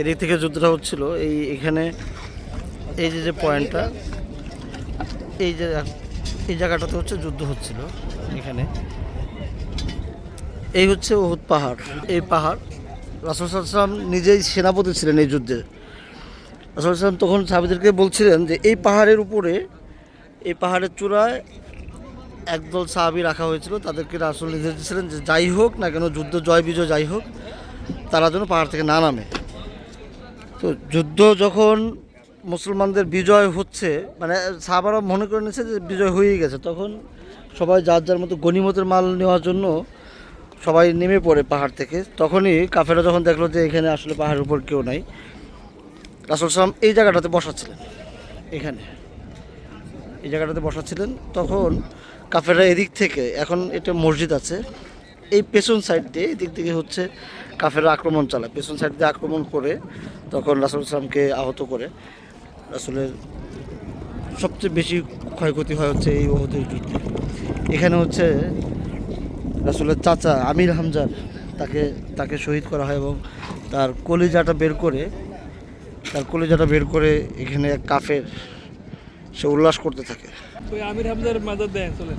এদিক থেকে যুদ্ধটা হচ্ছিল, এই এখানে এই যে যে পয়েন্টটা, এই যে, এই জায়গাটাতে হচ্ছে যুদ্ধ হচ্ছিল এখানে। এই হচ্ছে ওহুদ পাহাড়। এই পাহাড়, রাসুল সাল্লাম নিজেই সেনাপতি ছিলেন এই যুদ্ধে। রাসুল সাল্লাম তখন সাহাবিদেরকে বলছিলেন যে, এই পাহাড়ের উপরে, এই পাহাড়ের চূড়ায় একদল সাহাবি রাখা হয়েছিল, তাদেরকে রাসুল নির্দেশ দিয়েছিলেন যে, যাই হোক না কেন, যুদ্ধ জয় বিজয় যাই হোক, তারা যেন পাহাড় থেকে না নামে। তো যুদ্ধ যখন মুসলমানদের বিজয় হচ্ছে মানে সাহাবারা মনে করে নিয়েছে যে বিজয় হয়েই গেছে, তখন সবাই যার যার মতো গণিমতের মাল নেওয়ার জন্য সবাই নেমে পড়ে পাহাড় থেকে। তখনই কাফেরা যখন দেখল যে এখানে আসলে পাহাড়ের উপর কেউ নাই, রাসুল সালাম এই জায়গাটাতে বসাচ্ছিলেন, এখানে। এই জায়গাটাতে বসাচ্ছিলেন, তখন কাফেরা এদিক থেকে, এখন এটা মসজিদ আছে এই পেছন সাইড দিয়ে এদিক থেকে হচ্ছে কাফেরা আক্রমণ চালায়। পেছন সাইড দিয়ে আক্রমণ করে তখন রাসুল ইসলামকে আহত করে। রাসুলের সবচেয়ে বেশি ক্ষয়ক্ষতি হয় হচ্ছে এই ওহদের যুদ্ধে। এখানে হচ্ছে রাসুলের চাচা আমির হামজার তাকে তাকে শহীদ করা হয় এবং তার কলিজাটা বের করে, তার কলিজাটা বের করে এখানে কাফের সে উল্লাস করতে থাকে। আমির হামজার মাজার দেন, চলেন।